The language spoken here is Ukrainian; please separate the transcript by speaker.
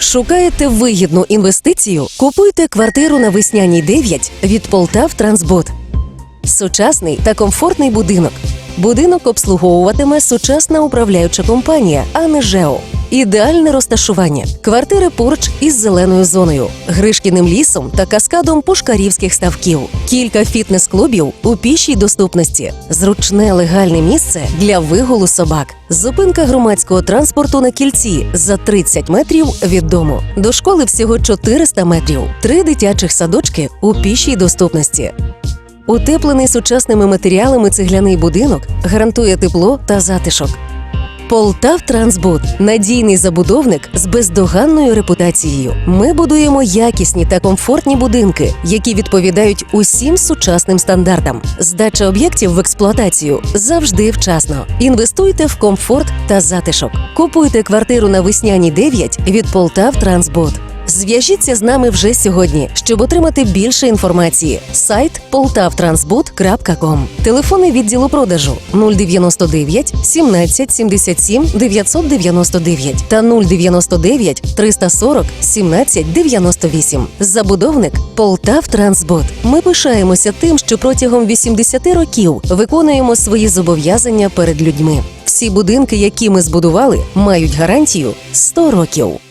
Speaker 1: Шукаєте вигідну інвестицію? Купуйте квартиру на весняній 9 від Полтав Трансбот. Сучасний та комфортний будинок. Будинок обслуговуватиме сучасна управляюча компанія, а не ЖЕО. Ідеальне розташування. Квартири поруч із зеленою зоною, Гришкіним лісом та каскадом пушкарівських ставків. Кілька фітнес-клубів у пішій доступності. Зручне легальне місце для вигулу собак. Зупинка громадського транспорту на кільці за 30 метрів від дому. До школи всього 400 метрів. Три дитячих садочки у пішій доступності. Утеплений сучасними матеріалами цегляний будинок гарантує тепло та затишок. Полтав Трансбуд надійний забудовник з бездоганною репутацією. Ми будуємо якісні та комфортні будинки, які відповідають усім сучасним стандартам. Здача об'єктів в експлуатацію завжди вчасно. Інвестуйте в комфорт та затишок. Купуйте квартиру на весняній 9 від Полтав Трансбуд. Зв'яжіться з нами вже сьогодні, щоб отримати більше інформації. Сайт poltavtransbud.com Телефони відділу продажу 099 17 77 999 та 099 340 17 98. Забудовник Полтавтрансбуд. Ми пишаємося тим, що протягом 80 років виконуємо свої зобов'язання перед людьми. Всі будинки, які ми збудували, мають гарантію 100 років.